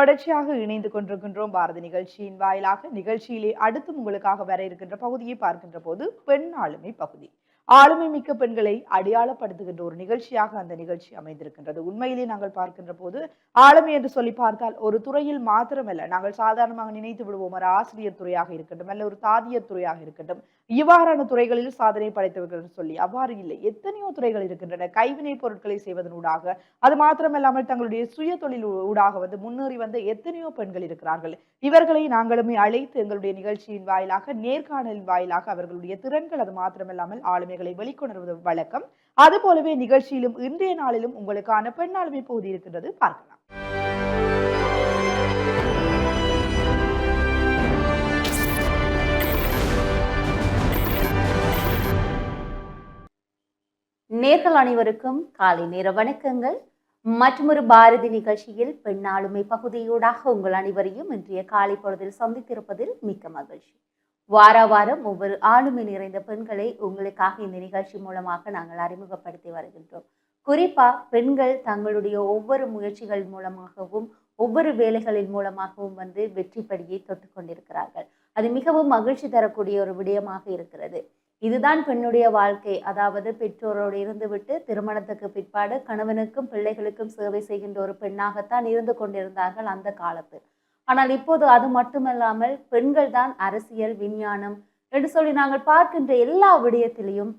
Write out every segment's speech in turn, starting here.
தொடர்ச்சியாக இணைந்து கொண்டிருக்கின்றோம் பாரதி நிகழ்ச்சியின் வாயிலாக. நிகழ்ச்சியிலே அடுத்து உங்களுக்காக வர இருக்கின்ற பகுதியை பார்க்கின்ற போது பெண் ஆளுமை பகுதி. ஆளுமை மிக்க பெண்களை அடையாளப்படுத்துகின்ற ஒரு நிகழ்ச்சியாக அந்த நிகழ்ச்சி அமைந்திருக்கின்றது. உண்மையிலே நாங்கள் பார்க்கின்ற போது ஆளுமை என்று சொல்லி பார்த்தால் ஒரு துறையில் மாத்திரமல்ல. நாங்கள் சாதாரணமாக நினைத்து விடுவோம் ஒரு ஆசிரியர் துறையாக இருக்கட்டும் அல்ல ஒரு தாதியர் துறையாக இருக்கட்டும். இவ்வாறான துறைகளில் சாதனை படைத்தவர்கள் சொல்லி அவ்வாறு இல்லை. எத்தனையோ துறைகள் இருக்கின்றன. கைவினை பொருட்களை செய்வதனூடாக அது மாத்திரமல்லாமல் தங்களுடைய சுய தொழில் ஊடாக வந்து முன்னேறி வந்த எத்தனையோ பெண்கள் இருக்கிறார்கள். இவர்களை நாங்களுமே அழைத்து எங்களுடைய நிகழ்ச்சியின் வாயிலாக நேர்காணலின் வாயிலாக அவர்களுடைய திறன்கள் அது மாத்திரமல்லாமல் ஆளுமைகளை வெளிக்கொணர்வது வழக்கம். அது போலவே நிகழ்ச்சியிலும் இன்றைய நாளிலும் உங்களுக்கான பெண் ஆளுமை பகுதி இருக்கின்றது. பார்க்கலாம். நேர்கள் அனைவருக்கும் காலை நேர வணக்கங்கள். மற்றொரு பாரதி நிகழ்ச்சியில் பெண் ஆளுமை பகுதியூடாக உங்கள் அனைவரையும் இன்றைய காலை பொழுதில் சந்தித்திருப்பதில் மிக்க மகிழ்ச்சி. வார வாரம் ஒவ்வொரு ஆளுமை நிறைந்த பெண்களை உங்களுக்காக இந்த நிகழ்ச்சி மூலமாக நாங்கள் அறிமுகப்படுத்தி வருகின்றோம். குறிப்பா பெண்கள் தங்களுடைய ஒவ்வொரு முயற்சிகள் மூலமாகவும் ஒவ்வொரு வேலைகளின் மூலமாகவும் வந்து வெற்றி படியை தொட்டு கொண்டிருக்கிறார்கள். அது மிகவும் மகிழ்ச்சி தரக்கூடிய ஒரு விடயமாக இருக்கிறது. இதுதான் பெண்ணுடைய வாழ்க்கை. அதாவது பெற்றோரோடு இருந்துவிட்டு திருமணத்துக்கு பிற்பாடு கணவனுக்கும் பிள்ளைகளுக்கும் சேவை செய்கின்ற ஒரு பெண்ணாகத்தான் இருந்து கொண்டிருந்தார்கள் அந்த காலத்தில் ஆனால் இப்போது அது மட்டுமல்லாமல் பெண்கள் தான் அரசியல் விஞ்ஞானம் என்று சொல்லி நாங்கள் பார்க்கின்ற எல்லா விடயத்திலையும்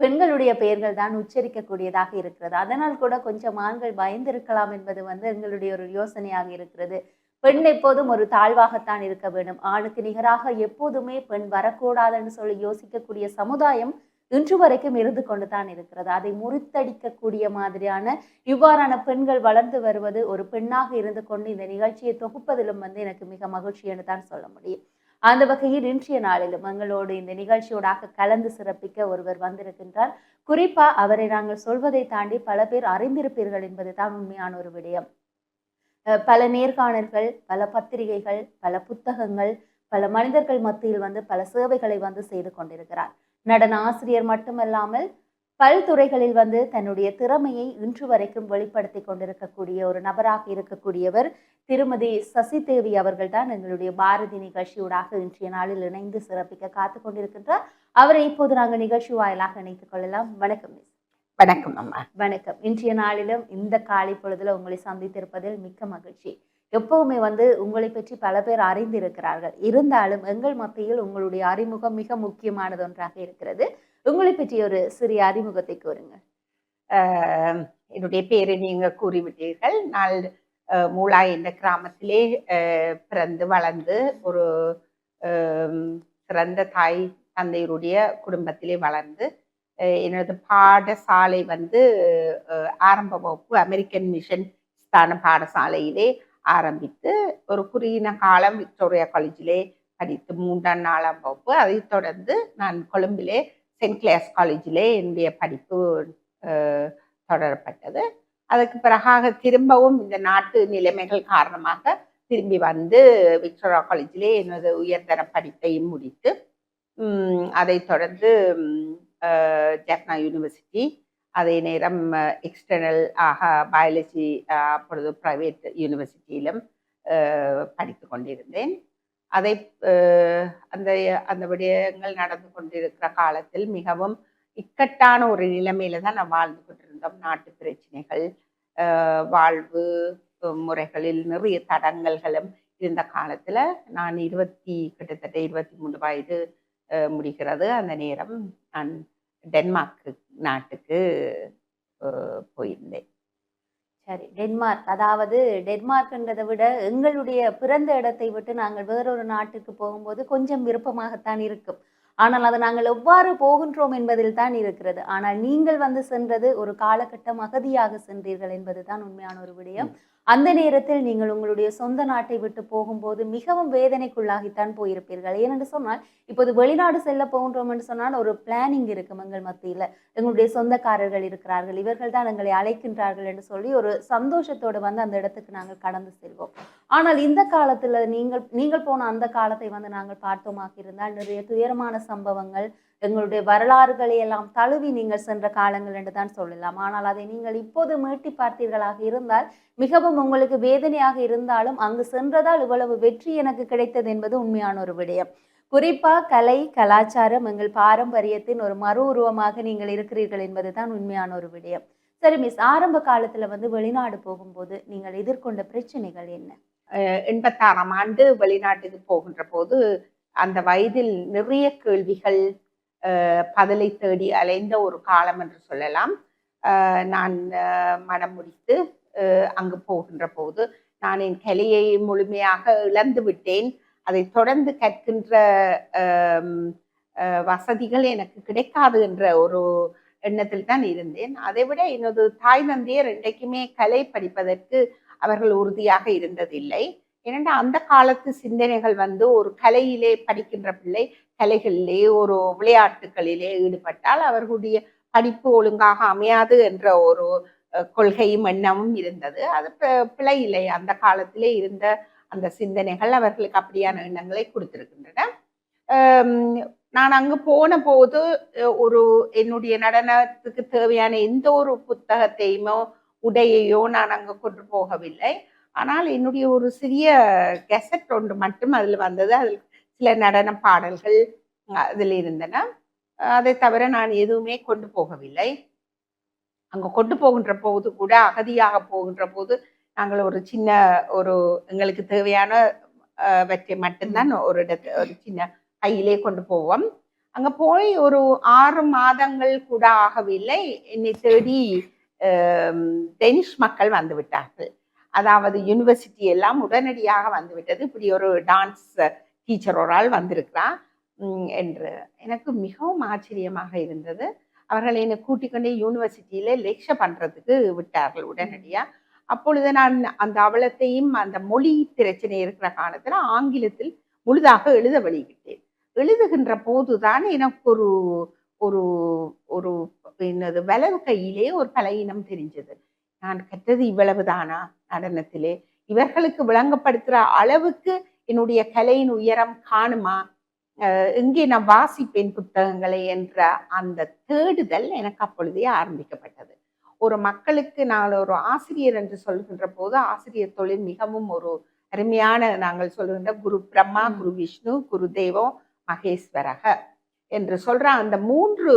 பெண்களுடைய பெயர்கள் தான் உச்சரிக்கக்கூடியதாக இருக்கிறது. அதனால் கூட கொஞ்சம் ஆண்கள் பயந்திருக்கலாம் என்பது வந்து எங்களுடைய ஒரு யோசனையாக இருக்கிறது. பெண் எப்போதும் ஒரு தாழ்வாகத்தான் இருக்க வேண்டும். ஆணுக்கு நிகராக எப்போதுமே பெண் வரக்கூடாதுன்னு சொல்லி யோசிக்கக்கூடிய சமுதாயம் இன்று வரைக்கும் இருந்து கொண்டு தான் இருக்கிறது. அதை முறித்தடிக்கக்கூடிய மாதிரியான இவ்வாறான பெண்கள் வளர்ந்து வருவது ஒரு பெண்ணாக இருந்து கொண்டு இந்த நிகழ்ச்சியை தொகுப்பதிலும் வந்து எனக்கு மிக மகிழ்ச்சி என்று தான் சொல்ல முடியும். அந்த வகையில் இன்றைய நாளிலும் எங்களோடு இந்த நிகழ்ச்சியோடாக கலந்து சிறப்பிக்க ஒருவர் வந்திருக்கின்றார். குறிப்பா அவரை நாங்கள் சொல்வதை தாண்டி பல பேர் அறிந்திருப்பீர்கள் என்பது தான் உண்மையான ஒரு விடயம். பல நேர்காணல்கள் பல பத்திரிகைகள் பல புத்தகங்கள் பல மனிதர்கள் மத்தியில் வந்து பல சேவைகளை வந்து செய்து கொண்டிருக்கிறார். நடன ஆசிரியர் மட்டுமல்லாமல் பல்துறைகளில் வந்து தன்னுடைய திறமையை இன்று வரைக்கும் வெளிப்படுத்தி கொண்டிருக்கக்கூடிய ஒரு நபராக இருக்கக்கூடியவர் திருமதி சசி தேவி அவர்கள் தான் எங்களுடைய பாரதி நிகழ்ச்சியூடாக இன்றைய நாளில் இணைந்து சிறப்பிக்க காத்து கொண்டிருக்கின்றார். அவரை இப்போது நாங்கள் நிகழ்ச்சி வாயிலாக இணைத்துக் கொள்ளலாம். வணக்கம் மிஸ். வணக்கம் அம்மா. வணக்கம். இன்றைய நாளிலும் இந்த காலை பொழுதுல உங்களை சந்தித்திருப்பதில் மிக்க மகிழ்ச்சி. எப்பவுமே வந்து உங்களை பற்றி பல பேர் அறிந்திருக்கிறார்கள். இருந்தாலும் எங்கள் மத்தியில் உங்களுடைய அறிமுகம் மிக முக்கியமானது ஒன்றாக இருக்கிறது. உங்களை பற்றி ஒரு சிறிய அறிமுகத்தை கூறுங்க அஹ் என்னுடைய பேரை நீங்க கூறிவிட்டீர்கள். நான் மூளாய் என்ற கிராமத்திலே பிறந்து வளர்ந்து ஒரு சிறந்த தாய் தந்தையருடைய குடும்பத்திலே வளர்ந்து எனது பாடசாலை வந்து ஆரம்ப வகுப்பு அமெரிக்கன் மிஷன் ஸ்தான பாடசாலையிலே ஆரம்பித்து ஒரு குறுகின காலம் விக்டோரியா காலேஜிலே படித்து மூன்றாம் நாலாம் வகுப்பு. அதைத் தொடர்ந்து நான் கொழும்பிலே சென்ட் கிளாஸ் காலேஜிலே என்னுடைய படிப்பு தொடரப்பட்டது. அதுக்கு பிறகாக திரும்பவும் இந்த நாட்டு நிலைமைகள் காரணமாக திரும்பி வந்து விக்டோரியா காலேஜிலே எனது உயர்தர படிப்பையும் முடித்து அதைத் தொடர்ந்து ஜாக்னா யூனிவர்சிட்டி அதே நேரம் எக்ஸ்டர்னல் ஆக பயாலஜி அப்பொழுது ப்ரைவேட் யூனிவர்சிட்டியிலும் படித்து கொண்டிருந்தேன். அதை அந்த அந்த விடயங்கள் நடந்து கொண்டிருக்கிற காலத்தில் மிகவும் இக்கட்டான ஒரு நிலைமையில தான் நான் வாழ்ந்து கொண்டிருந்தோம். நாட்டு பிரச்சனைகள் வாழ்வு முறைகளில் நிறைய தடங்கல்களும் இருந்த காலத்தில் நான் இருபத்தி கிட்டத்தட்ட இருபத்தி மூணு வயது முடிகிறது. அந்த நேரம் நான் டென்மார்க் நாட்டுக்கு போயிருந்தேன். சரி டென்மார்க். அதாவது டென்மார்க்ன்றதை விட எங்களுடைய பிறந்த இடத்தை விட்டு நாங்கள் வேறொரு நாட்டுக்கு போகும்போது கொஞ்சம் விருப்பமாகத்தான் இருக்கும். ஆனால் அதை நாங்கள் எவ்வாறு போகின்றோம் என்பதில் தான் இருக்கிறது. ஆனால் நீங்கள் வந்து சென்றது ஒரு காலகட்டம் அகதியாக சென்றீர்கள் என்பதுதான் உண்மையான ஒரு விடயம். அந்த நேரத்தில் நீங்கள் உங்களுடைய சொந்த நாட்டை விட்டு போகும்போது மிகவும் வேதனைக்குள்ளாகித்தான் போயிருப்பீர்கள். ஏனென்று சொன்னால் இப்போது வெளிநாடு செல்ல போகின்றோம் என்று சொன்னால் ஒரு பிளானிங் இருக்கும் எங்கள் மத்தியில். எங்களுடைய சொந்தக்காரர்கள் இருக்கிறார்கள் இவர்கள் தான் எங்களை அழைக்கின்றார்கள் என்று சொல்லி ஒரு சந்தோஷத்தோடு வந்து அந்த இடத்துக்கு நாங்கள் கடந்து செல்வோம். ஆனால் இந்த காலத்தில் நீங்கள் நீங்கள் போன அந்த காலத்தை வந்து நாங்கள் பார்த்தோமாக இருந்தால் நிறைய துயரமான சம்பவங்கள் எங்களுடைய வரலாறுகளை எல்லாம் தழுவி நீங்கள் சென்ற காலங்கள் என்று தான் சொல்லலாம். ஆனால் அதை நீங்கள் இப்போது மீட்டி பார்த்தீர்களாக இருந்தால் மிகவும் உங்களுக்கு வேதனையாக இருந்தாலும் அங்கு சென்றதால் இவ்வளவு வெற்றி எனக்கு கிடைத்தது என்பது உண்மையான ஒரு விடயம். குறிப்பாக கலை கலாச்சாரம் எங்கள் பாரம்பரியத்தின் ஒரு மறு உருவமாக நீங்கள் இருக்கிறீர்கள் என்பது தான் உண்மையான ஒரு விடயம். சரி மிஸ் ஆரம்ப காலத்தில் வந்து வெளிநாடு போகும்போது நீங்கள் எதிர்கொண்ட பிரச்சனைகள் என்ன? எண்பத்தாறாம் ஆண்டு வெளிநாட்டுக்கு போகின்ற போது அந்த வயதில் நிறைய கேள்விகள் பதிலை தேடி அலைந்த ஒரு காலம் என்று சொல்லலாம். நான் மனம் முடித்து அங்கு போகின்ற போது நான் என் கலையை முழுமையாக இழந்து விட்டேன். அதை தொடர்ந்து கற்கின்ற வசதிகள் எனக்கு கிடைக்காது என்ற ஒரு எண்ணத்தில் தான் இருந்தேன். அதை விட எனது தாய் தந்தையர் இன்றைக்குமே கலை படிப்பதற்கு அவர்கள் உறுதியாக இருந்ததில்லை. ஏனென்றால் அந்த காலத்து சிந்தனைகள் வந்து ஒரு கலையிலே படிக்கின்ற பிள்ளை கலைகளிலே ஒரு விளையாட்டுகளிலே ஈடுபட்டால் அவர்களுடைய படிப்பு ஒழுங்காக அமையாது என்ற ஒரு கொள்கையும் எண்ணமும் இருந்தது. அது பி- பிழை இல்லை. அந்த காலத்திலே இருந்த அந்த சிந்தனைகள் அவர்களுக்கு அப்படியான எண்ணங்களை கொடுத்திருக்கின்றன. நான் அங்கு போன போது ஒரு என்னுடைய நடனத்துக்கு தேவையான எந்த ஒரு புத்தகத்தையுமோ உடையையோ நான் அங்கு கொண்டு போகவில்லை. ஆனால் என்னுடைய ஒரு சிறிய கெசட் ஒன்று மட்டும் அதில் வந்தது. அதில் சில நடன பாடல்கள் அதில் இருந்தன. அதை தவிர நான் எதுவுமே கொண்டு போகவில்லை. அங்க கொண்டு போகின்ற போது கூட அகதியாக போகின்ற போது நாங்கள் ஒரு சின்ன ஒரு எங்களுக்கு தேவையான வற்றை மட்டும்தான் ஒரு இடத்து ஒரு சின்ன கையிலே கொண்டு போவோம். அங்க போய் ஒரு ஆறு மாதங்கள் கூட ஆகவில்லை. என்னை தேடி டெனிஷ் மக்கள் வந்து விட்டார்கள். அதாவது யூனிவர்சிட்டி எல்லாம் உடனடியாக வந்துவிட்டது. இப்படி ஒரு டான்ஸ் டீச்சர் ஒரு ஆள் வந்திருக்கிறார் என்று. எனக்கு மிகவும் ஆச்சரியமாக இருந்தது. அவர்கள் என்னை கூட்டிக்கொண்டே யூனிவர்சிட்டியில் யூனிவர்சிட்டியில லெக்சர் விட்டார்கள் உடனடியாக அப்பொழுது நான் அந்த அவலத்தையும் அந்த மொழி பிரச்சனை இருக்கிற காலத்தில் ஆங்கிலத்தில் முழுதாக எழுத வெளியிட்டேன் எழுதுகின்ற போதுதான் எனக்கு ஒரு ஒரு ஒரு என்னது வலது கையிலே ஒரு பலையினம் தெரிஞ்சது. நான் கற்றது இவ்வளவுதானா? நடனத்திலே. இவர்களுக்கு விளங்கப்படுத்துற அளவுக்கு என்னுடைய கலையின் உயரம் காணுமா? எங்கே நான் வாசிப்பேன் புத்தகங்களை என்ற அந்த தேடுதல் எனக்கு அப்பொழுதே ஆரம்பிக்கப்பட்டது. ஒரு மக்களுக்கு நான் ஒரு ஆசிரியர் என்று சொல்கின்ற போது ஆசிரியர் தொழில் மிகவும் ஒரு அருமையான நாங்கள் சொல்கின்ற குரு பிரம்மா. குரு விஷ்ணு குரு தேவம் மகேஸ்வரக என்று சொல்ற அந்த மூன்று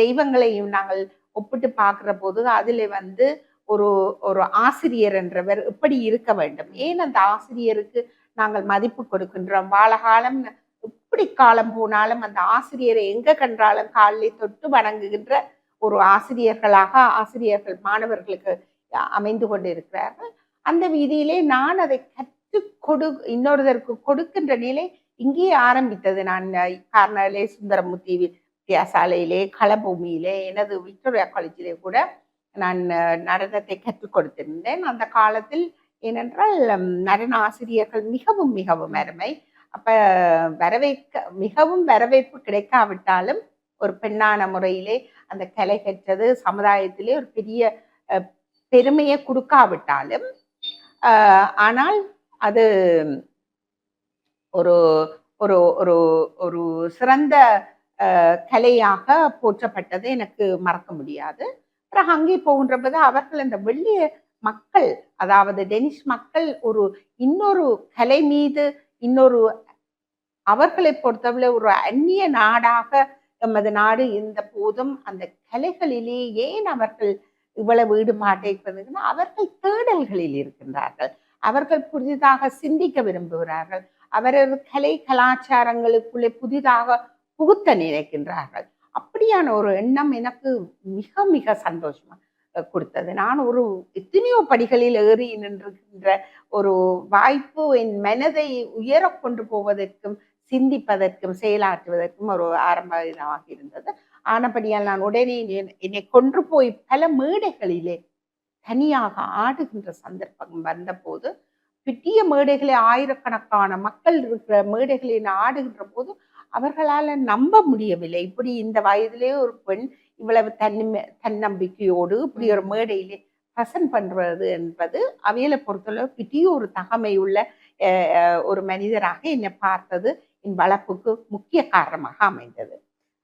தெய்வங்களையும் நாங்கள் ஒப்பிட்டு பார்க்குற போது அதில் வந்து ஒரு ஒரு ஆசிரியர் என்றவர் எப்படி இருக்க வேண்டும். ஏன் அந்த ஆசிரியருக்கு நாங்கள் மதிப்பு கொடுக்கின்றோம்? வாழகாலம் எப்படி காலம் போனாலும் அந்த ஆசிரியரை எங்க கண்டாலும் காலில் தொட்டு வணங்குகின்ற ஒரு ஆசிரியர்களாக ஆசிரியர்கள் மாணவர்களுக்கு அமைந்து கொண்டு இருக்கிறார்கள் அந்த வீதியிலே நான் அதை கற்றுக் கொடு இன்னொருதற்கு கொடுக்கின்ற நிலை இங்கேயே ஆரம்பித்தது. நான் கார்னாலே சுந்தரமூர்த்தி வித்தியாசாலையிலே களபூமியிலே எனது விக்டோரியா காலேஜிலே கூட நான் நடனத்தை கற்றுக் கொடுத்திருந்தேன். அந்த காலத்தில் ஏனென்றால் நடன ஆசிரியர்கள் மிகவும் மிகவும் அருமை. அப்ப வரவேற்க மிகவும் வரவேற்பு கிடைக்காவிட்டாலும் ஒரு பெண்ணான முறையிலே அந்த கலை கற்றது சமுதாயத்திலே ஒரு பெரிய பெருமையை கொடுக்காவிட்டாலும் ஆஹ், ஆனால் அது ஒரு ஒரு ஒரு ஒரு சிறந்த கலையாக போற்றப்பட்டது எனக்கு மறக்க முடியாது. பிறகு அங்கே போகின்றபோது அவர்கள் அந்த வெள்ளிய மக்கள் அதாவது டெனிஷ் மக்கள் ஒரு இன்னொரு கலை மீது இன்னொரு அவர்களை பொறுத்தவரை ஒரு அந்நிய நாடாக எமது நாடு இருந்த போதும் அந்த கலைகளிலே ஏன் அவர்கள் இவ்வளவு ஈடுபாட்டை அவர்கள் தேடல்களில் இருக்கின்றார்கள். அவர்கள் புதிதாக சிந்திக்க விரும்புகிறார்கள். அவரது கலை கலாச்சாரங்களுக்குள்ளே புதிதாக புகுத்த நினைக்கின்றார்கள். அப்படியான ஒரு எண்ணம் எனக்கு மிக மிக சந்தோஷமா கொடுத்தது. நான் ஒரு எத்தனையோ படிகளில் ஏறி நின்றுகின்ற ஒரு வாய்ப்பு என் மனதை உயர கொண்டு போவதற்கும் சிந்திப்பதற்கும் செயலாற்றுவதற்கும் ஒரு ஆரம்ப இதாக இருந்தது. ஆனபடியால் நான் உடனே என்னை கொன்று போய் பல மேடைகளிலே தனியாக ஆடுகின்ற சந்தர்ப்பம் வந்தபோது பெரிய மேடைகளை ஆயிரக்கணக்கான மக்கள் இருக்கிற மேடைகளை நான் ஆடுகின்ற போது அவர்களால நம்ப முடியவில்லை. இப்படி இந்த வயதிலே ஒரு பெண் இவ்வளவு தன்னி தன்னம்பிக்கையோடு இப்படி ஒரு மேடையிலே பிரசன்ட் பண்றது என்பது அவையில பொறுத்தளவு பெரிய ஒரு தகமை உள்ள ஒரு மனிதராக என்னை பார்த்தது வளர்ப்புக்கு முக்கிய காரணமாக அமைந்தது.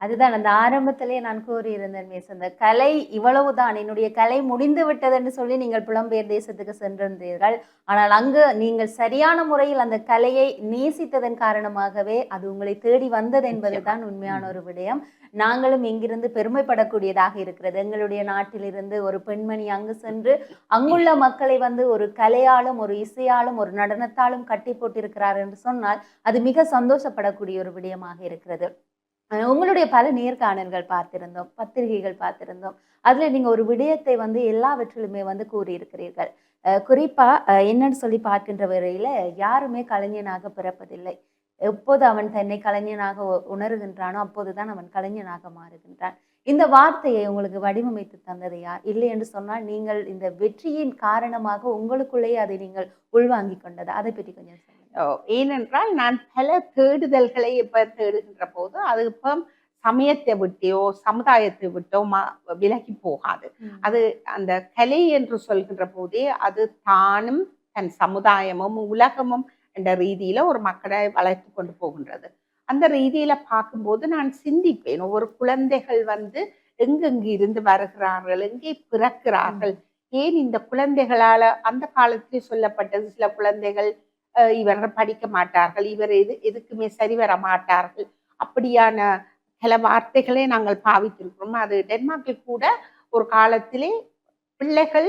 அதுதான் அந்த ஆரம்பத்திலே நான் கூறியிருந்தேன் மிஸ். அந்த கலை இவ்வளவுதான் என்னுடைய கலை முடிந்து விட்டது என்று சொல்லி நீங்கள் புலம்பெயர் தேசத்துக்கு சென்றிருந்தீர்கள். ஆனால் அங்கு நீங்கள் சரியான முறையில் அந்த கலையை நேசித்ததன் காரணமாகவே அது உங்களை தேடி வந்தது என்பதுதான் உண்மையான ஒரு விடயம். நாங்களும் இங்கிருந்து பெருமைப்படக்கூடியதாக இருக்கிறது. எங்களுடைய நாட்டிலிருந்து ஒரு பெண்மணி அங்கு சென்று அங்குள்ள மக்களை வந்து ஒரு கலையாலும் ஒரு இசையாலும் ஒரு நடனத்தாலும் கட்டி போட்டிருக்கிறார் என்று சொன்னால் அது மிக சந்தோஷப்படக்கூடிய ஒரு விடயமாக இருக்கிறது. உங்களுடைய பல நேர்காணல்கள் பார்த்திருந்தோம் பத்திரிகைகள் பார்த்திருந்தோம். அதில் நீங்கள் ஒரு விடயத்தை வந்து எல்லாவற்றிலுமே வந்து கூறியிருக்கிறீர்கள். குறிப்பாக என்னன்னு சொல்லி பார்க்கின்ற வரையில் யாருமே கலைஞனாக பிறப்பதில்லை. எப்போது அவன் தன்னை கலைஞனாக உணர்கின்றானோ அப்போது அப்போதுதான் அவன் கலைஞனாக மாறுகின்றான். இந்த வார்த்தையை உங்களுக்கு வடிவமைத்து தந்தது யார்? இல்லை என்று சொன்னால் நீங்கள் இந்த வெற்றியின் காரணமாக உங்களுக்குள்ளேயே அதை நீங்கள் உள்வாங்கி கொண்டது. அதை பற்றி கொஞ்சம் சொல்லுங்க. ஏனென்றால் நான் பல தேடுதல்களை இப்ப தேடுகின்ற போது அது இப்போ சமயத்தை விட்டோ சமுதாயத்தை விட்டோ ம- விலகி போகாது. அது அந்த கலை என்று சொல்கின்ற போதே அது தானும் தன் சமுதாயமும் உலகமும் என்ற ரீதியில ஒரு மக்களை வளர்த்து கொண்டு போகின்றது. அந்த ரீதியில பார்க்கும்போது நான் சிந்திப்பேன். ஒவ்வொரு குழந்தைகள் வந்து எங்கெங்கு இருந்து வருகிறார்கள் எங்கே பிறக்கிறார்கள் ஏன் இந்த குழந்தைகளால அந்த காலத்திலே சொல்லப்பட்டது சில குழந்தைகள் அஹ், இவர்கள் படிக்க மாட்டார்கள் இவர் எது எதுக்குமே சரி வர மாட்டார்கள். அப்படியான சில வார்த்தைகளை நாங்கள் பாவித்திருக்கிறோம். அது டென்மார்க்கில் கூட ஒரு காலத்திலே பிள்ளைகள்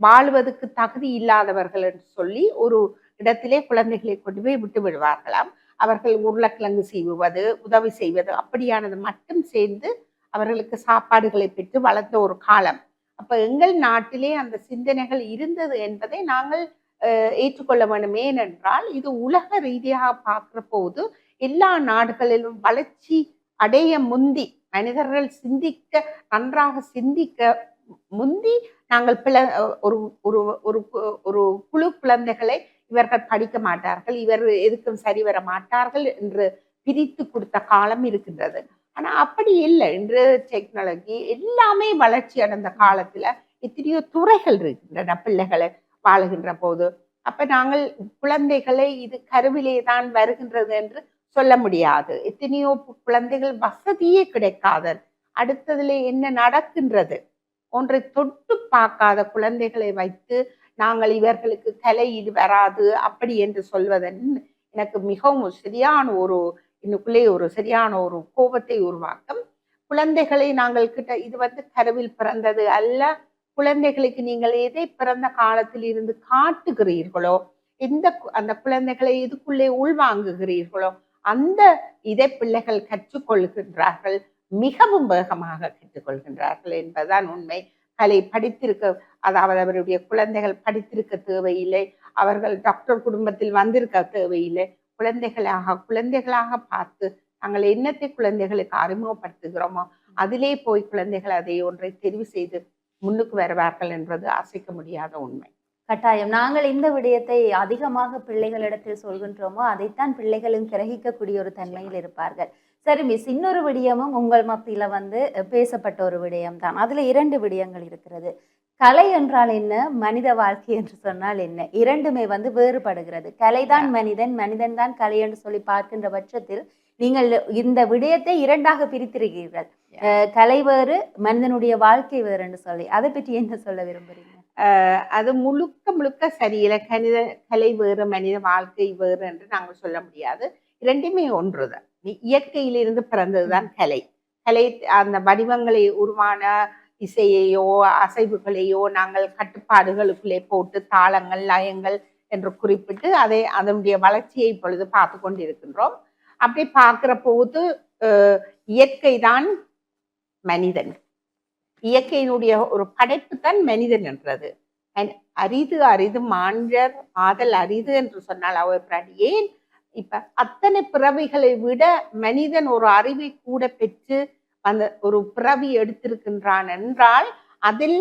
வாழ்வதற்கு தகுதி இல்லாதவர்கள் என்று சொல்லி ஒரு இடத்திலே குழந்தைகளை கொண்டு போய் விட்டு விடுவார்களாம். அவர்கள் உருளைக்கிழங்கு செய்வது உதவி செய்வது அப்படியானது மட்டும் சேர்ந்து அவர்களுக்கு சாப்பாடுகளை பெற்று வளர்ந்த ஒரு காலம். அப்ப எங்கள் நாட்டிலே அந்த சிந்தனைகள் இருந்தது என்பதை நாங்கள் ஏற்றுக்கொள்ள வேண்டும் ஏனென்றால் இது உலக ரீதியாக பார்க்குற போது எல்லா நாடுகளிலும் வளர்ச்சி அடைய முந்தி மனிதர்கள் சிந்திக்க நன்றாக சிந்திக்க முந்தி நாங்கள் பிள ஒரு ஒரு ஒரு கு- ஒரு குழு குழந்தைகளை இவர்கள் படிக்க மாட்டார்கள் இவர் எதுக்கும் சரி வர மாட்டார்கள் என்று பிரித்து கொடுத்த காலம் இருக்கின்றது. ஆனா அப்படி இல்லை. இன்று டெக்னாலஜி எல்லாமே வளர்ச்சி அடைந்த காலத்துல எத்தனையோ துறைகள் இருக்கின்றன பிள்ளைகளை வாழுகின்ற போது அப்ப நாங்கள் குழந்தைகளை இது கருவிலே தான் வருகின்றது என்று சொல்ல முடியாது. எத்தனையோ குழந்தைகள் வசதியே கிடைக்காத அடுத்ததுல என்ன நடக்கின்றது? ஒன்றை தொட்டு பார்க்காத குழந்தைகளை வைத்து நாங்கள் இவர்களுக்கு கலை இது வராது அப்படி என்று சொல்வதன் எனக்கு மிகவும் சரியான ஒரு இன்னுக்குள்ளே ஒரு சரியான ஒரு கோபத்தை உருவாக்கும். குழந்தைகளை நாங்கள் கிட்ட இது வந்து கருவில் பிறந்தது அல்ல. குழந்தைகளுக்கு நீங்கள் எதை பிறந்த காலத்தில் இருந்து காட்டுகிறீர்களோ எந்த அந்த குழந்தைகளை இதுக்குள்ளே உள்வாங்குகிறீர்களோ அந்த இதை பிள்ளைகள் கற்றுக்கொள்கின்றார்கள் மிகவும் வேகமாக கற்றுக்கொள்கின்றார்கள் என்பதுதான் உண்மை. கலை படித்திருக்க அதாவது அவருடைய குழந்தைகள் படித்திருக்க தேவையில்லை அவர்கள் டாக்டர் குடும்பத்தில் வந்திருக்க தேவையில்லை குழந்தைகளாக குழந்தைகளாக பார்த்து நாங்கள் என்னத்தை குழந்தைகளுக்கு அறிமுகப்படுத்துகிறோமோ அதிலே போய் குழந்தைகள் அதை ஒன்றை தெரிவு செய்து முன்னுக்கு வருவார்கள் என்பது அசைக்க முடியாத உண்மை. கட்டாயம். நாங்கள் இந்த விடயத்தை அதிகமாக பிள்ளைகளிடத்தில் சொல்கின்றோமோ அதைத்தான் பிள்ளைகளும் கிரகிக்கக்கூடிய ஒரு தன்மையில் இருப்பார்கள். சரி மிஸ் இன்னொரு விடயமும் உங்கள் மத்தியில வந்து பேசப்பட்ட ஒரு விடயம் தான் அதுல இரண்டு விடயங்கள் இருக்கிறது. கலை என்றால் என்ன? மனித வாழ்க்கை என்று சொன்னால் என்ன? இரண்டுமே வந்து வேறுபடுகிறது. கலைதான் மனிதன் மனிதன் தான் கலை என்று சொல்லி பார்க்கின்ற பட்சத்தில் நீங்கள் இந்த விடயத்தை இரண்டாக பிரித்திருக்கிறீர்கள். கலை வேறு மனிதனுடைய வாழ்க்கை வேறு என்று சொல்லி. அதை பற்றி என்ன சொல்ல விரும்புறீங்க? அஹ் அது முழுக்க முழுக்க சரியில்லை. கணித கலை வேறு மனித வாழ்க்கை வேறு என்று நாங்கள் சொல்ல முடியாது. இரண்டுமே ஒன்றுதான். இயற்கையிலிருந்து பிறந்ததுதான் கலை. கலை அந்த வடிவங்களை உருவான இசையையோ அசைவுகளையோ நாங்கள் கட்டுப்பாடுகளுக்குள்ளே போட்டு தாளங்கள் லயங்கள் என்று குறிப்பிட்டு அதை அதனுடைய வளர்ச்சியை இப்பொழுது பார்த்து கொண்டிருக்கின்றோம். அப்படி பார்க்கிற போது இயற்கை தான் மனிதன். இயற்கையினுடைய ஒரு படைப்பு தான் மனிதன் என்றது. அரிது அரிது மாஞ்சர் ஆதல் அரிது என்று சொன்னால் அவர் ஏன்? இப்ப அத்தனை பிறவிகளை விட மனிதன் ஒரு அறிவை கூட பெற்று அந்த ஒரு பிறவி எடுத்திருக்கின்றான் என்றால் அதில்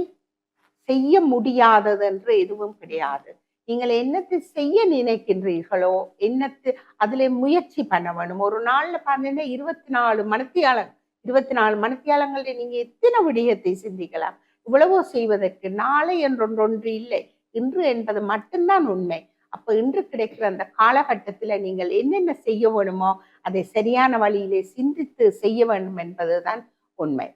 செய்ய முடியாதது என்று எதுவும் கிடையாது. நீங்கள் என்னத்தை செய்ய நினைக்கின்றீர்களோ என்னத்து அதுல முயற்சி பண்ண வேணும். ஒரு நாள்ல பார்த்தீங்கன்னா இருபத்தி நாலு மனத்தியாளம் இருபத்தி நாலு மணித்தியாலங்கள்ல நீங்க எத்தனை விடயத்தை சிந்திக்கலாம்? இவ்வளவோ செய்வதற்கு நாளை என்றொன்றொன்று இல்லை. இன்று என்பது மட்டும்தான் உண்மை. அப்ப இன்று கிடைக்கிற அந்த காலகட்டத்துல நீங்கள் என்னென்ன செய்ய வேணுமோ அதை சரியான வழியிலே சிந்தித்து செய்ய வேண்டும் என்பதுதான் உண்மை.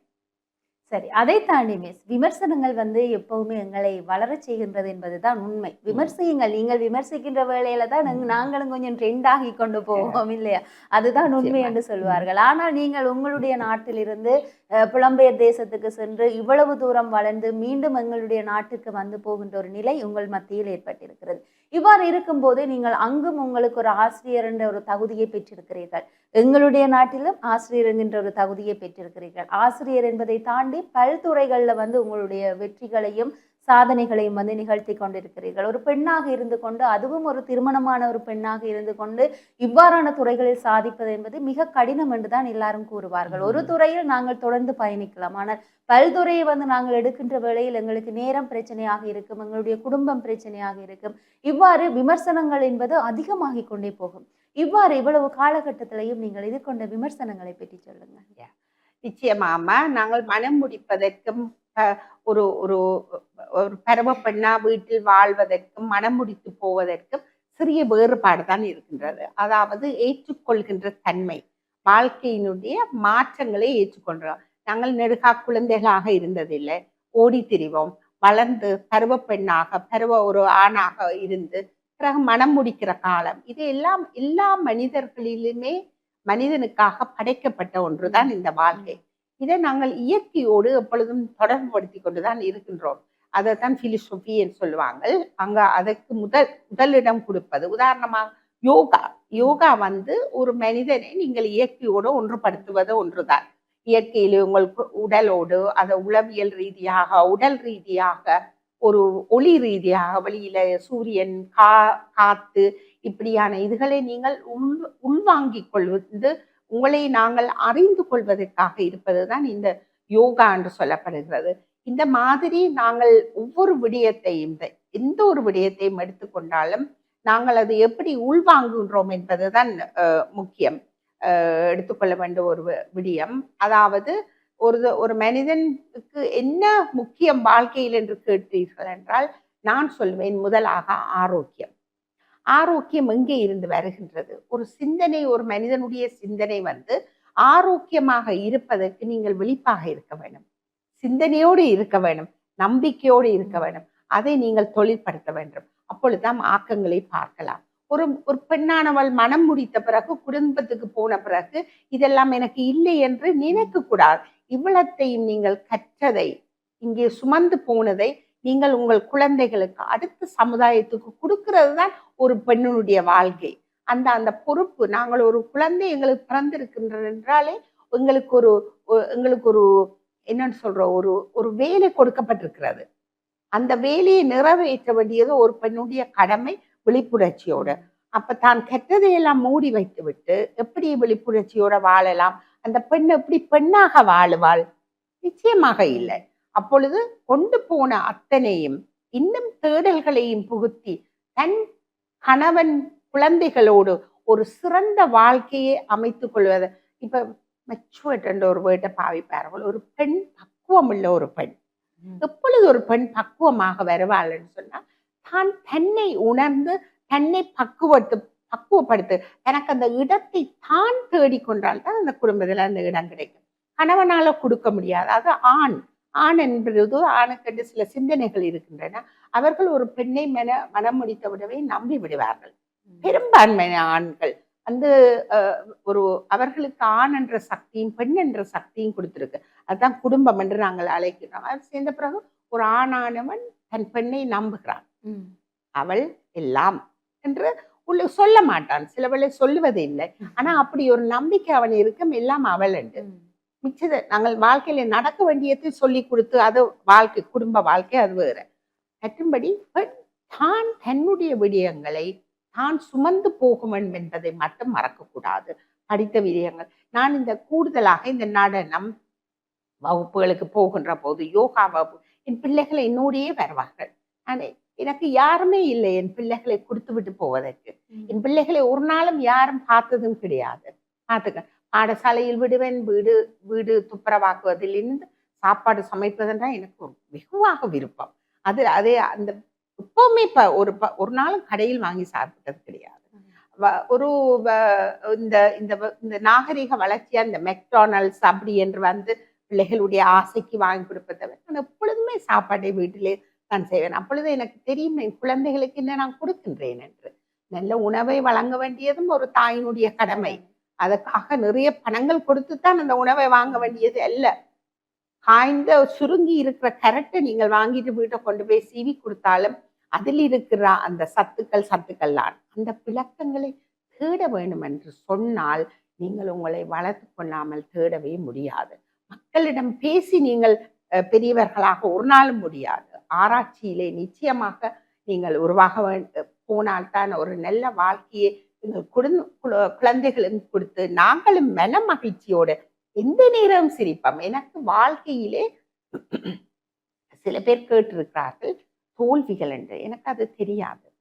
சரி அதை தாண்டி மிஸ் விமர்சனங்கள் வந்து எப்பவுமே எங்களை வளரச் செய்கின்றது என்பதுதான் உண்மை. விமர்சியுங்கள் நீங்கள் விமர்சிக்கின்ற வேளையில தான் நாங்க- நாங்களும் கொஞ்சம் ட்ரெண்ட் ஆகி கொண்டு போவோம் இல்லையா? அதுதான் உண்மை. என்று சொல்வார்கள். ஆனால் நீங்கள் உங்களுடைய நாட்டிலிருந்து புலம்பெயர் தேசத்துக்கு சென்று இவ்வளவு தூரம் வளர்ந்து மீண்டும் எங்களுடைய நாட்டுக்கு வந்து போகின்ற ஒரு நிலை உங்கள் மத்தியில் ஏற்பட்டிருக்கிறது. இவ்வாறு இருக்கும்போது நீங்கள் அங்கும் உங்களுக்கு ஒரு ஆசிரியர் என்ற ஒரு தகுதியை பெற்றிருக்கிறீர்கள். எங்களுடைய நாட்டிலும் ஆசிரியர் என்கின்ற ஒரு தகுதியை பெற்றிருக்கிறீர்கள். ஆசிரியர் என்பதை தாண்டி பல்துறைகள்ல வந்து உங்களுடைய வெற்றிகளையும் சாதனைகளையும் வந்து நிகழ்த்தி கொண்டிருக்கிறீர்கள். ஒரு பெண்ணாக இருந்து கொண்டு அதுவும் ஒரு திருமணமான ஒரு பெண்ணாக இருந்து கொண்டு இவ்வாறான துறைகளில் சாதிப்பது என்பது மிக கடினம் என்றுதான் எல்லாரும் கூறுவார்கள். ஒரு துறையில் நாங்கள் தொடர்ந்து பயணிக்கலாம். ஆனால் பல்துறையை வந்து நாங்கள் எடுக்கின்ற வேளையில் எங்களுக்கு நேரம் பிரச்சனையாக இருக்கும் எங்களுடைய குடும்பம் பிரச்சனையாக இருக்கும். இவ்வாறு விமர்சனங்கள் என்பது அதிகமாகிக் கொண்டே போகும். இவ்வாறு இவ்வளவு காலகட்டத்திலையும் நீங்கள் எதிர்கொண்ட விமர்சனங்களை பற்றி சொல்லுங்க நிச்சயமாமா நாங்கள் மனம் முடிப்பதற்கும் ஒரு ஒரு ஒரு பருவ பெண்ணா வீட்டில் வாழ்வதற்கும் மனம் முடித்து போவதற்கும் சிறிய வேறுபாடு தான் இருக்கின்றது. அதாவது ஏற்றுக்கொள்கின்ற தன்மை வாழ்க்கையினுடைய மாற்றங்களை ஏற்றுக்கொண்டோம் நாங்கள் நெடுகா குழந்தைகளாக இருந்ததில்லை. ஓடி திரிவோம். வளர்ந்து பருவ பெண்ணாக பருவ ஒரு ஆணாக இருந்து பிறகு மனம் முடிக்கிற காலம். இது எல்லாம் எல்லா மனிதர்களிலுமே மனிதனுக்காக படைக்கப்பட்ட ஒன்றுதான் இந்த வாழ்க்கை. இதை நாங்கள் இயற்கையோடு எப்பொழுதும் தொடர்புபடுத்தி கொண்டுதான் இருக்கின்றோம். அதைத்தான் பிலிசோபி என்று சொல்லுவாங்க அங்க அதற்கு முதல் முதலிடம் கொடுப்பது. உதாரணமாக யோகா. யோகா வந்து ஒரு மனிதனை நீங்கள் இயற்கையோடு ஒன்றுபடுத்துவது ஒன்றுதான். இயற்கையிலே உங்களுக்கு உடலோடு அதை உளவியல் ரீதியாக உடல் ரீதியாக ஒரு ஒளி ரீதியாக வெளியில சூரியன் கா காத்து இப்படியான இதுகளை நீங்கள் உள் உள்வாங்கிக் கொள்வது உங்களை நாங்கள் அறிந்து கொள்வதற்காக இருப்பதுதான் இந்த யோகா என்று சொல்லப்படுகிறது. இந்த மாதிரி நாங்கள் ஒவ்வொரு விடயத்தையும் எந்த ஒரு விடயத்தையும் எடுத்துக்கொண்டாலும் நாங்கள் அது எப்படி உள்வாங்குகின்றோம் என்பதுதான் முக்கியம். எடுத்துக்கொள்ள வேண்டிய ஒரு விடயம். அதாவது ஒரு ஒரு மனிதனுக்கு என்ன முக்கியம் வாழ்க்கையில் என்று கேட்டீர்கள் என்றால் நான் சொல்வேன் முதலாக ஆரோக்கியம். ஆரோக்கியம் எங்கே இருந்து வருகின்றது? ஒரு சிந்தனை ஒரு மனிதனுடைய சிந்தனை வந்து ஆரோக்கியமாக இருப்பதற்கு நீங்கள் விழிப்பாக இருக்க வேண்டும். சிந்தனையோடு இருக்க வேண்டும். நம்பிக்கையோடு இருக்க வேண்டும். அதை நீங்கள் தொழிற்படுத்த வேண்டும். அப்பொழுதுதான் ஆக்கங்களை பார்க்கலாம். ஒரு ஒரு பெண்ணானவள் மனம் முடித்த பிறகு குடும்பத்துக்கு போன பிறகு இதெல்லாம் எனக்கு இல்லை என்று நினைக்க கூடாது இவ்வளத்தையும் நீங்கள் கற்றதை இங்கே சுமந்து போனதை நீங்கள் உங்கள் குழந்தைகளுக்கு அடுத்த சமுதாயத்துக்கு கொடுக்கறது தான் ஒரு பெண்ணினுடைய வாழ்க்கை. அந்த அந்த பொறுப்பு நாங்கள் ஒரு குழந்தை எங்களுக்கு பிறந்திருக்கின்றது என்றாலே எங்களுக்கு ஒரு ஒ- எங்களுக்கு ஒரு என்னன்னு சொல்றோம் ஒரு ஒரு வேலை கொடுக்கப்பட்டிருக்கிறது. அந்த வேலையை நிறைவேற்ற வேண்டியது ஒரு பெண்ணுடைய கடமை விழிப்புணர்ச்சியோடு. அப்ப தான் கெட்டதையெல்லாம் மூடி வைத்து விட்டு எப்படி விழிப்புணர்ச்சியோட வாழலாம்? அந்த பெண் எப்படி பெண்ணாக வாழுவாள்? நிச்சயமாக இல்லை. அப்பொழுது கொண்டு போன அத்தனையும் இன்னும் தேடல்களையும் புகுத்தி தன் கணவன் குழந்தைகளோடு ஒரு சிறந்த வாழ்க்கையை அமைத்துக் கொள்வது. இப்ப மெச்சுவர்ட் என்ற ஒரு வேர்ட்டை பாவிப்பார்கள் ஒரு பெண் பக்குவம் உள்ள ஒரு பெண். எப்பொழுது ஒரு பெண் பக்குவமாக வருவாள்னு சொன்னா தான் தன்னை உணர்ந்து தன்னை பக்குவத்து பக்குவப்படுத்து எனக்கு அந்த இடத்தை தான் தேடிக்கொண்டால் தான் அந்த குடும்பத்துல அந்த இடம் கிடைக்கும். கணவனால கொடுக்க முடியாது. அது ஆண். ஆண் என்பது ஆணுக்கென்று சில சிந்தனைகள் இருக்கின்றன. அவர்கள் ஒரு பெண்ணை மன மனம் முடித்த விடவே நம்பி விடுவார்கள். பெரும்பான்மையான ஆண்கள் அந்த அஹ், ஒரு அவர்களுக்கு ஆண் என்ற சக்தியும் பெண் என்ற சக்தியும் கொடுத்திருக்கு. அதுதான் குடும்பம் என்று நாங்கள் அழைக்கிறோம். அது சேர்ந்த பிறகு ஒரு ஆணானவன் தன் பெண்ணை நம்புகிறான். அவள் எல்லாம் என்று உள்ள சொல்ல மாட்டான். சிலவளை சொல்லுவது இல்லை ஆனா அப்படி ஒரு நம்பிக்கை அவன் இருக்கும் எல்லாம் அவள் என்று. மிச்சது நாங்கள் வாழ்க்கையில நடக்க வேண்டியதை சொல்லி கொடுத்து அது வாழ்க்கை குடும்ப வாழ்க்கை அது வேற. மற்றும்படி தான் தன்னுடைய விடயங்களை தான் சுமந்து போக வேண்டும் என்பதை மட்டும் மறக்கக்கூடாது. படித்த விடயங்கள். நான் இந்த கூடுதலாக இந்த நடனம் வகுப்புகளுக்கு போகின்ற போது யோகா வகுப்பு என் பிள்ளைகள் என்னோடையே வருவார்கள். நான் எனக்கு யாருமே இல்லை என் பிள்ளைகளை கொடுத்து விட்டு போவதற்கு. என் பிள்ளைகளை ஒரு நாளும் யாரும் பார்த்ததும் கிடையாது. பார்த்துக்க பாடசாலையில் விடுவேன் வீடு வீடு துப்புரவாக்குவதில் இருந்து சாப்பாடு சமைப்பதுன்னா எனக்கு ஒரு வெகுவாக விருப்பம். அது அதே அந்த எப்பவுமே இப்ப ஒரு ப- ஒரு நாளும் கடையில் வாங்கி சாப்பிட்டது கிடையாது. வ- ஒரு வ- இந்த இந்த வ- இந்த நாகரிக வளர்ச்சியா இந்த மெக்டானல்ஸ் அப்படி என்று வந்து பிள்ளைகளுடைய ஆசைக்கு வாங்கி கொடுப்பதை நான் எப்பொழுதுமே சாப்பாட்டை வீட்டிலே நான் செய்வேன். அப்பொழுது எனக்கு தெரியும் என் குழந்தைகளுக்கு என்ன நான் கொடுக்கின்றேன் என்று. நல்ல உணவை வழங்க வேண்டியதும் ஒரு தாயினுடைய கடமை. அதுக்காக நிறைய பணங்கள் கொடுத்து தான் அந்த உணவை வாங்க வேண்டியது அல்ல. காய்ந்த சுருங்கி இருக்கிற கரட்டை நீங்கள் வாங்கிட்டு வீட்டை கொண்டு போய் சீவி கொடுத்தாலும் அதில் இருக்கிற அந்த சத்துக்கள் சத்துக்கள் தான் அந்த விளக்கங்களை தேட வேண்டும் என்று சொன்னால் நீங்கள் உங்களை வளர்த்து கொள்ளாமல் தேடவே முடியாது. மக்களிடம் பேசி நீங்கள் பெரியவர்களாக ஒரு நாளும் முடியாது. ஆராய்ச்சியிலே நிச்சயமாக நீங்கள் உருவாக போனால்தான் ஒரு நல்ல வாழ்க்கையை எங்கள் குழ- குழந்தைகளும் கொடுத்து நாங்களும் மன மகிழ்ச்சியோட எந்த நேரம் சிரிப்போம்? எனக்கு வாழ்க்கையிலே சில பேர் கேட்டிருக்கிறார்கள் தோல்விகள் என்று. எனக்கு அது தெரியாது.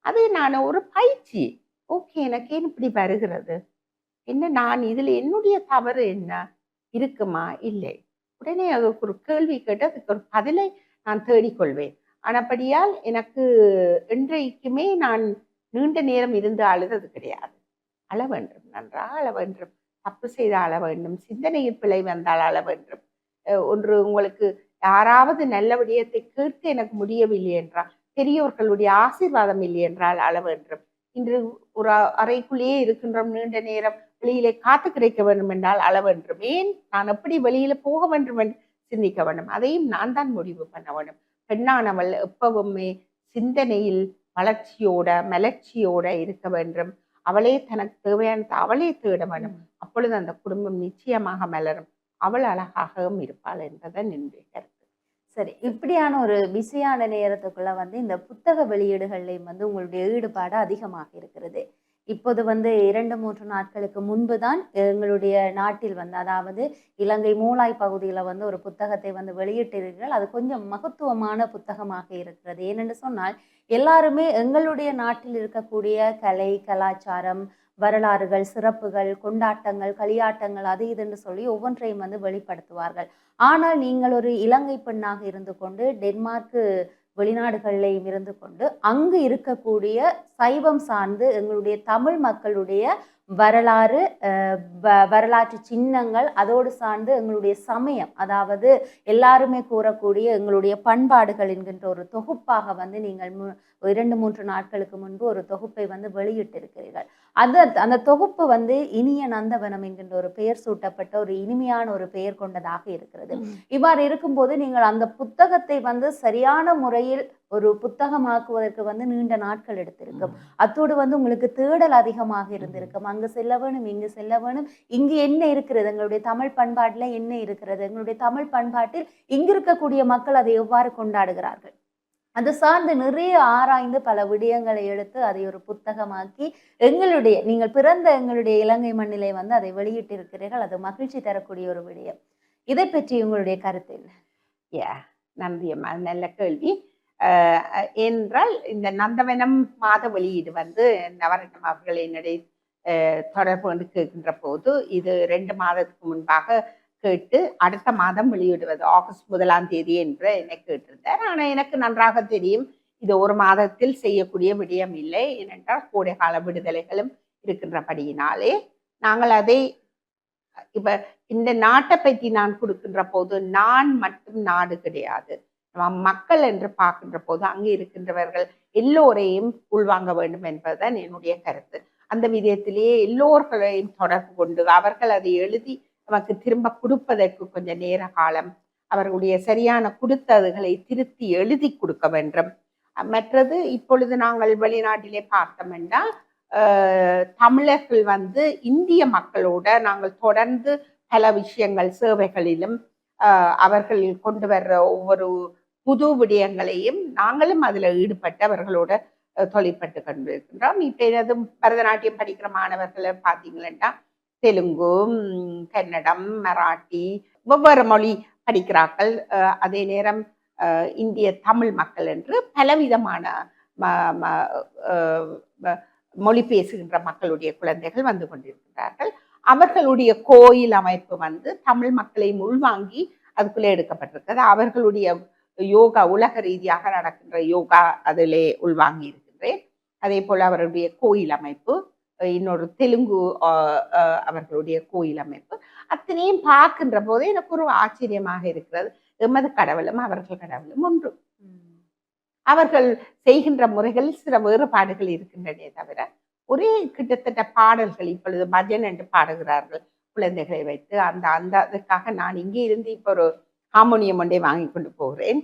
அது நான் ஒரு பயிற்சி. ஓகே எனக்கு ஏன் இப்படி வருகிறது? என்ன நான் இதில் என்னுடைய தவறு என்ன? இருக்குமா? இல்லை. உடனே அதுக்கு ஒரு கேள்வி கேட்டு அதுக்கு ஒரு பதிலை நான் தேடிக்கொள்வேன். ஆனபடியால் எனக்கு இன்றைக்குமே நான் நீண்ட நேரம் இருந்து அழுதது கிடையாது. அழ வேண்டும் நன்றாக அழ வேண்டும். தப்பு செய்த அழ வேண்டும். சிந்தனையில் பிழை வந்தால் அழ வேண்டும். ஒன்று உங்களுக்கு யாராவது நல்ல விடயத்தை கேட்க எனக்கு முடியவில்லை என்றால் பெரியோர்களுடைய ஆசீர்வாதம் இல்லை என்றால் அள வேண்டும். இன்று ஒரு அ- அறைக்குள்ளேயே இருக்கின்றோம் நீண்ட நேரம் வெளியிலே காத்து கிடைக்க வேண்டும் என்றால் அள வேண்டும். ஏன்? நான் எப்படி வெளியில போக வேண்டும் என்று சிந்திக்க வேண்டும். அதையும் நான் தான் முடிவு பண்ண வேண்டும். பெண்ணானவள் எப்பவுமே சிந்தனையில் வளர்ச்சியோட மலர்ச்சியோட இருக்க வேண்டும். அவளே தனக்கு தேவையானது அவளே தேட வேண்டும். அப்பொழுது அந்த குடும்பம் நிச்சயமாக மலரும். அவள் அழகாகவும் இருப்பாள் என்பதை நின்று கருத்து. சரி இப்படியான ஒரு பிஸியான நேரத்துக்குள்ள வந்து இந்த புத்தக வெளியீடுகள்லையும் வந்து உங்களுடைய ஈடுபாடு அதிகமாக இருக்கிறது. இப்போது வந்து இரண்டு மூன்று நாட்களுக்கு முன்பு தான் எங்களுடைய நாட்டில் வந்து அதாவது இலங்கை மூலாய் பகுதியில் வந்து ஒரு புத்தகத்தை வந்து வெளியிட்டிருக்கிறீர்கள். அது கொஞ்சம் மகத்துவமான புத்தகமாக இருக்கிறது. ஏனென்று சொன்னால் எல்லாருமே எங்களுடைய நாட்டில் இருக்கக்கூடிய கலை கலாச்சாரம் வரலாறுகள் சிறப்புகள் கொண்டாட்டங்கள் களியாட்டங்கள் அது இதுன்னு சொல்லி ஒவ்வொன்றையும் வந்து வெளிப்படுத்துவார்கள். ஆனால் நீங்கள் ஒரு இலங்கை பெண்ணாக இருந்து கொண்டு டென்மார்க்கு வெளிநாடுகளிலையும் இருந்து கொண்டு அங்கு இருக்கக்கூடிய சைவம் சார்ந்து எங்களுடைய தமிழ் மக்களுடைய வரலாறு வரலாற்று சின்னங்கள் அதோடு சார்ந்து எங்களுடைய சமயம் அதாவது எல்லாருமே கூறக்கூடிய எங்களுடைய பண்பாடுகள் என்கின்ற ஒரு தொகுப்பாக வந்து நீங்கள் இரண்டு மூன்று நாட்களுக்கு முன்பு ஒரு தொகுப்பை வந்து வெளியிட்டிருக்கிறீர்கள். அந்த அந்த தொகுப்பு வந்து இனிய நந்தவனம் என்கின்ற ஒரு பெயர் சூட்டப்பட்ட ஒரு இனிமையான ஒரு பெயர் கொண்டதாக இருக்கிறது. இவ்வாறு இருக்கும்போது நீங்கள் அந்த புத்தகத்தை வந்து சரியான முறையில் ஒரு புத்தகமாக்குவதற்கு வந்து நீண்ட நாட்கள் எடுத்திருக்கும். அத்தோடு வந்து உங்களுக்கு தேடல் அதிகமாக இருந்திருக்கும். அங்கு செல்ல வேணும் இங்கு செல்ல வேணும் இங்கு என்ன இருக்கிறது? எங்களுடைய தமிழ் பண்பாட்டுல என்ன இருக்கிறது? எங்களுடைய தமிழ் பண்பாட்டில் இங்கு இருக்கக்கூடிய மக்கள் அதை எவ்வாறு கொண்டாடுகிறார்கள்? அது சார்ந்து நிறைய ஆராய்ந்து பல விடயங்களை எடுத்து அதை ஒரு புத்தகமாக்கி எங்களுடைய நீங்கள் பிறந்த எங்களுடைய இலங்கை மண்ணிலே வந்து அதை வெளியிட்டிருக்கிறீர்கள். அது மகிழ்ச்சி தரக்கூடிய ஒரு விடயம். இதை பற்றி உங்களுடைய கருத்து என்ன? யா நன்றி அம்மா. நல்ல கேள்வி. ஏனென்றால் இந்த நந்தவனம் மாத வெளியீடு வந்து நவரத்னம் அவர்கள் என்னுடைய தொடர்பு வந்து கேட்கின்ற போது இது ரெண்டு மாதத்துக்கு முன்பாக கேட்டு அடுத்த மாதம் வெளியிடுவது ஆகஸ்ட் முதலாம் தேதி என்று என்னை கேட்டிருந்தார். ஆனால் எனக்கு நன்றாக தெரியும் இது ஒரு மாதத்தில் செய்யக்கூடிய விடயம் இல்லை ஏனென்றால் கோடைகால விடுதலைகளும் இருக்கின்றபடியினாலே நாங்கள் அதை இப்ப இந்த நாட்டை பற்றி நான் கொடுக்கின்ற போது நான் மட்டும் நாடு கிடையாது. மக்கள் என்று பார்க்கின்ற போது அங்கே இருக்கின்றவர்கள் எல்லோரையும் உள்வாங்க வேண்டும் என்பதுதான் என்னுடைய கருத்து. அந்த விதத்திலேயே எல்லோர்களையும் தொடர்பு கொண்டு அவர்கள் அதை எழுதி நமக்கு திரும்ப கொடுப்பதற்கு கொஞ்சம் நேர காலம் அவர்களுடைய சரியான கொடுத்ததுகளை திருத்தி எழுதி கொடுக்க வேண்டும். மற்றது இப்பொழுது நாங்கள் வெளிநாட்டிலே பார்த்தோம் என்றால் தமிழர்கள் வந்து இந்திய மக்களோட நாங்கள் தொடர்ந்து பல விஷயங்கள் சேவைகளிலும் ஆஹ் அவர்கள் கொண்டு வர்ற ஒவ்வொரு புது விடயங்களையும் நாங்களும் அதில் ஈடுபட்டு அவர்களோட தொழிற்பட்டு கொண்டிருக்கின்றோம். இப்போ எனது பரதநாட்டியம் படிக்கிற மாணவர்களை பார்த்தீங்களா தெலுங்கு கன்னடம் மராட்டி வெவ்வேறு மொழி படிக்கிறார்கள். அஹ், அதே நேரம் இந்திய தமிழ் மக்கள் என்று பலவிதமான ம- ம- மொழி பேசுகின்ற மக்களுடைய குழந்தைகள் வந்து கொண்டிருக்கிறார்கள் அவர்களுடைய கோயில் அமைப்பு வந்து தமிழ் மக்களை உள்வாங்கி அதுக்குள்ளே எடுக்கப்பட்டிருக்கிறது. அவர்களுடைய யோகா உலக ரீதியாக நடக்கின்ற யோகா அதிலே உள்வாங்கி இருக்கின்றேன் அதே போல் அவருடைய கோயில் அமைப்பு இன்னொரு தெலுங்கு அவர்களுடைய கோயில் அமைப்பு அத்தனையும் பார்க்கின்ற போது எனக்கு ஒரு ஆச்சரியமாக இருக்கிறது. எமது கடவுளும் அவர்கள் கடவுளும் ஒன்று. அவர்கள் செய்கின்ற முறைகளில் சில வேறுபாடுகள் இருக்கின்றனே தவிர ஒரே கிட்டத்தட்ட பாடல்கள் இப்பொழுது பஜன் என்று பாடுகிறார்கள். குழந்தைகளை வைத்து அந்த அந்த அதுக்காக நான் இங்கே இருந்து இப்போ ஒரு ஹார்மோனியம் ஒன்றை வாங்கி கொண்டு போகிறேன்.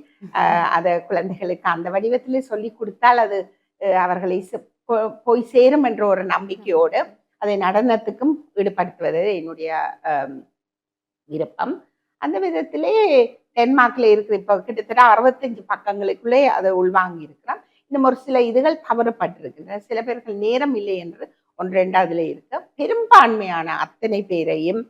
அதை குழந்தைகளுக்கு அந்த வடிவத்திலே சொல்லி கொடுத்தால் அது அவர்களை போய் சேரும் என்ற ஒரு நம்பிக்கையோடு அதை நடனத்துக்கும் ஈடுபடுத்துவது என்னுடைய விருப்பம். அந்த விதத்திலே டென்மார்க்ல இருக்கிற இப்போ கிட்டத்தட்ட அறுபத்தஞ்சு பக்கங்களுக்குள்ளே அதை உள்வாங்கி இருக்கிறோம் இன்னும் ஒரு சில இதுகள் தவறப்பட்டிருக்கின்றன சில பேர்கள் நேரம் இல்லை என்று ஒன்று ரெண்டாவதுல இருக்கு. பெரும்பான்மையான அத்தனை பேரையும்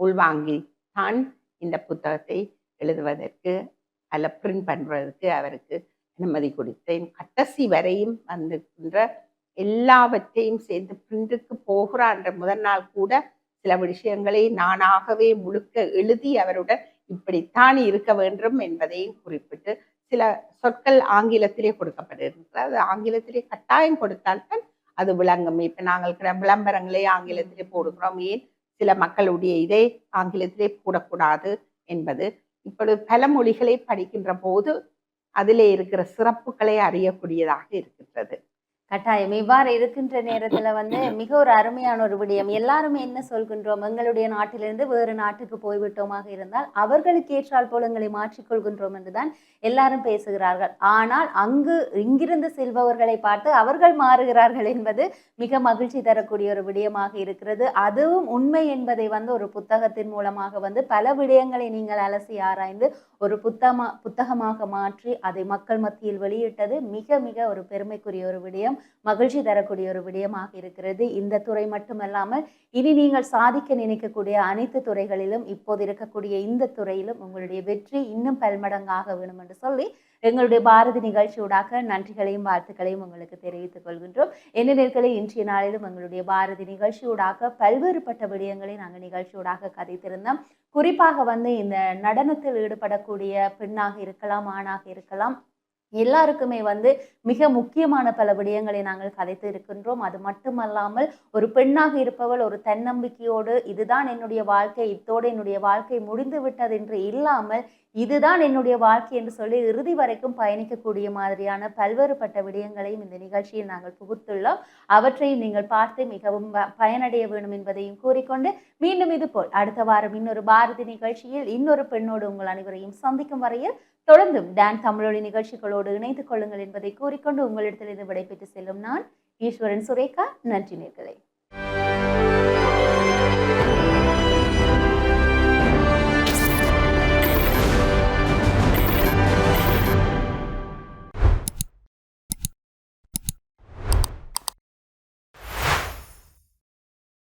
உள்வாங்கி தான் இந்த புத்தகத்தை எழுதுவதற்கு அல்ல பிரிண்ட் பண்ணுறதுக்கு அவருக்கு அனுமதி கொடுத்தேன். கடைசி வரையும் வந்திருக்கின்ற எல்லாவற்றையும் சேர்ந்து பிரிண்டுக்கு போகிறான்ற முதல் நாள் கூட சில விஷயங்களை நானாகவே முழுக்க எழுதி அவருடன் இப்படித்தான் இருக்க வேண்டும் என்பதையும் குறிப்பிட்டு சில சொற்கள் ஆங்கிலத்திலே கொடுக்கப்பட்டிருக்கிறது. அது ஆங்கிலத்திலே கட்டாயம் கொடுத்தால்தான் அது விளங்கும். இப்போ நாங்கள் விளம்பரங்களே ஆங்கிலத்திலே போடுகிறோம். ஏன்? சில மக்களுடைய இதை ஆங்கிலத்திலே போடக்கூடாது என்பது இப்பொழுது பல மொழிகளை படிக்கின்ற போது அதிலே இருக்கிற சிறப்புகளை அறியக்கூடியதாக இருக்கின்றது. கட்டாயம். இவ்வாறு இருக்கின்ற நேரத்துல வந்து மிக ஒரு அருமையான ஒரு விடயம். எல்லாருமே என்ன சொல்கின்றோம்? எங்களுடைய நாட்டிலிருந்து வேறு நாட்டுக்கு போய்விட்டோமாக இருந்தால் அவர்களுக்கு ஏற்றால் போல எங்களை மாற்றிக்கொள்கின்றோம் என்றுதான் எல்லாரும் பேசுகிறார்கள். ஆனால் அங்கு இங்கிருந்து செல்பவர்களை பார்த்து அவர்கள் மாறுகிறார்கள் என்பது மிக மகிழ்ச்சி தரக்கூடிய ஒரு விடயமாக இருக்கிறது. அதுவும் உண்மை என்பதை வந்து ஒரு புத்தகத்தின் மூலமாக வந்து பல விடயங்களை நீங்கள் அலசி ஆராய்ந்து ஒரு புத்தமா புத்தகமாக மாற்றி அதை மக்கள் மத்தியில் வெளியிட்டது மிக மிக ஒரு பெருமைக்குரிய ஒரு விடயம். மகிழ்ச்சி தரக்கூடிய ஒரு விடயமாக இருக்கிறது. இந்த துறை மட்டுமல்லாமல் இனி நீங்கள் சாதிக்க நினைக்கக்கூடிய அனைத்து துறைகளிலும் இப்போது இருக்கக்கூடிய இந்த துறையிலும் உங்களுடைய வெற்றி இன்னும் பல்மடங்காக வேணும் என்று சொல்லி எங்களுடைய பாரதி நிகழ்ச்சியூடாக நன்றிகளையும் வாழ்த்துக்களையும் உங்களுக்கு தெரிவித்துக் கொள்கின்றோம். என்ன நேர்களை இன்றைய நாளிலும் எங்களுடைய பாரதி நிகழ்ச்சியூடாக பல்வேறுபட்ட விடயங்களை நாங்கள் நிகழ்ச்சியூடாக கதைத்திருந்தோம். குறிப்பாக வந்து இந்த நடனத்தில் ஈடுபடக்கூடிய பெண்ணாக இருக்கலாம் ஆணாக இருக்கலாம் எல்லாருக்குமே வந்து மிக முக்கியமான பல விடயங்களை நாங்கள் கதைத்து இருக்கின்றோம். அது மட்டுமல்லாமல் ஒரு பெண்ணாக இருப்பவள் ஒரு தன்னம்பிக்கையோடு இதுதான் என்னுடைய வாழ்க்கை இத்தோடு என்னுடைய வாழ்க்கை முடிந்து விட்டது என்று இல்லாமல் இதுதான் என்னுடைய வாழ்க்கை என்று சொல்லி இறுதி வரைக்கும் பயணிக்கக்கூடிய மாதிரியான பல்வேறுபட்ட விடயங்களையும் இந்த நிகழ்ச்சியில் நாங்கள் புகுத்துள்ளோம். அவற்றையும் நீங்கள் பார்த்து மிகவும் ப- பயனடைய வேண்டும் என்பதையும் கூறிக்கொண்டு மீண்டும் இது போல் அடுத்த வாரம் இன்னொரு பாரதி நிகழ்ச்சியில் இன்னொரு பெண்ணோடு உங்கள் அனைவரையும் சந்திக்கும் வரையில் தொடர்ந்தும் டான் தமிழொலி நிகழ்ச்சிகளோடு இணைத்துக் கொள்ளுங்கள் என்பதை கூறிக்கொண்டு உங்களிடத்திலிருந்து விடைபெற்று செல்லும் நான் ஈஸ்வரன் சுரேகா. நன்றி நேர்களே.